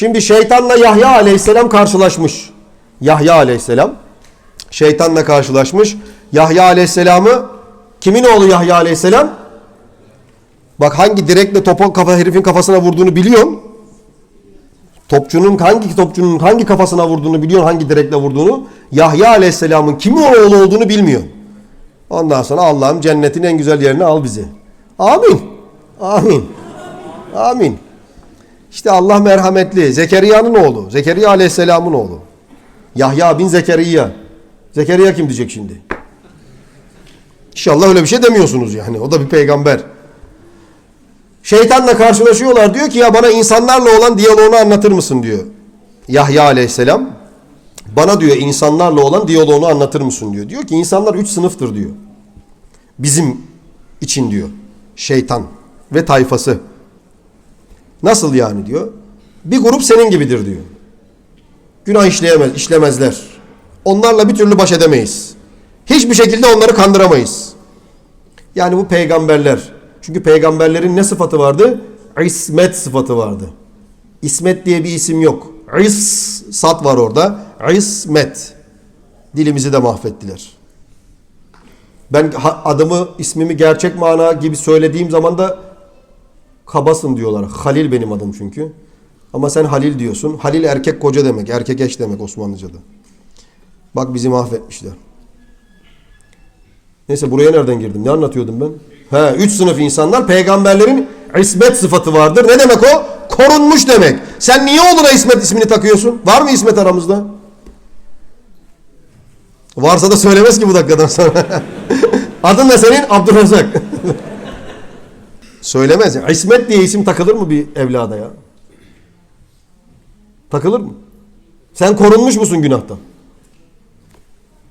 Şimdi şeytanla Yahya aleyhisselam karşılaşmış. Yahya aleyhisselam şeytanla karşılaşmış. Yahya aleyhisselamı kimin oğlu Yahya aleyhisselam? Bak hangi direkle topu kafa herifin kafasına vurduğunu biliyorsun. Topçunun hangi topçunun hangi kafasına vurduğunu biliyorsun, hangi direkle vurduğunu. Yahya aleyhisselamın kimin oğlu olduğunu bilmiyor. Ondan sonra Allah'ım cennetin en güzel yerine al bizi. Amin. Amin. Amin. İşte Allah merhametli. Zekeriya'nın oğlu. Zekeriya aleyhisselamın oğlu. Yahya bin Zekeriya. Zekeriya kim diyecek şimdi? İnşallah öyle bir şey demiyorsunuz yani. O da bir peygamber. Şeytanla karşılaşıyorlar. Diyor ki ya bana insanlarla olan diyaloğunu anlatır mısın diyor. Yahya aleyhisselam. Bana diyor insanlarla olan diyaloğunu anlatır mısın diyor. Diyor ki insanlar üç sınıftır diyor. Bizim için diyor. Şeytan ve tayfası. Nasıl yani diyor. Bir grup senin gibidir diyor. Günah işleyemez, işlemezler. Onlarla bir türlü baş edemeyiz. Hiçbir şekilde onları kandıramayız. Yani bu peygamberler. Çünkü peygamberlerin ne sıfatı vardı? İsmet sıfatı vardı. İsmet diye bir isim yok. İs, sat var orada. İsmet. Dilimizi de mahvettiler. Ben adımı, ismimi gerçek mana gibi söylediğim zaman da kabasın diyorlar. Halil benim adım çünkü. Ama sen Halil diyorsun. Halil erkek koca demek. Erkek eş demek Osmanlıca'da. Bak bizi mahvetmişler. Neyse buraya nereden girdim? Ne anlatıyordum ben? He, üç sınıf insanlar peygamberlerin ismet sıfatı vardır. Ne demek o? Korunmuş demek. Sen niye oğluna İsmet ismini takıyorsun? Var mı İsmet aramızda? Varsa da söylemez ki bu dakikadan sonra. Adın ne senin? Abdurrazak. Söylemez. ya. İsmet diye isim takılır mı bir evlada ya? Takılır mı? Sen korunmuş musun günahtan?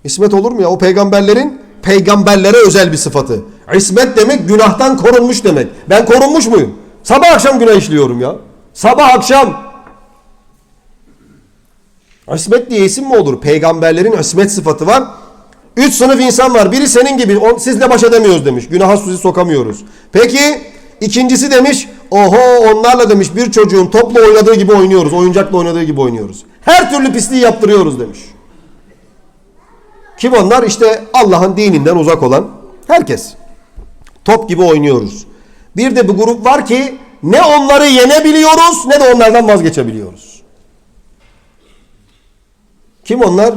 İsmet olur mu ya? O peygamberlerin peygamberlere özel bir sıfatı. İsmet demek günahtan korunmuş demek. Ben korunmuş muyum? Sabah akşam günah işliyorum ya. Sabah akşam. İsmet diye isim mi olur? Peygamberlerin ismet sıfatı var. Üç sınıf insan var. Biri senin gibi. On, sizle baş edemiyoruz demiş. Günaha sizi sokamıyoruz. Peki ikincisi demiş. Oho onlarla demiş bir çocuğun topla oynadığı gibi oynuyoruz. Oyuncakla oynadığı gibi oynuyoruz. Her türlü pisliği yaptırıyoruz demiş. Kim onlar? İşte Allah'ın dininden uzak olan herkes. Top gibi oynuyoruz. Bir de bir grup var ki ne onları yenebiliyoruz ne de onlardan vazgeçebiliyoruz. Kim onlar?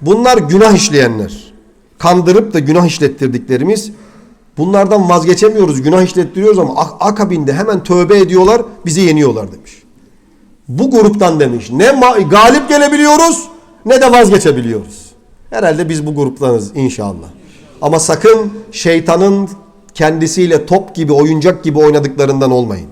Bunlar günah işleyenler. Kandırıp da günah işlettirdiklerimiz. Bunlardan vazgeçemiyoruz, günah işlettiriyoruz ama ak- akabinde hemen tövbe ediyorlar, bizi yeniyorlar demiş. Bu gruptan demiş. Ne galip gelebiliyoruz ne de vazgeçebiliyoruz. Herhalde biz bu gruptanız inşallah. Ama sakın şeytanın kendisiyle top gibi, oyuncak gibi oynadıklarından olmayın.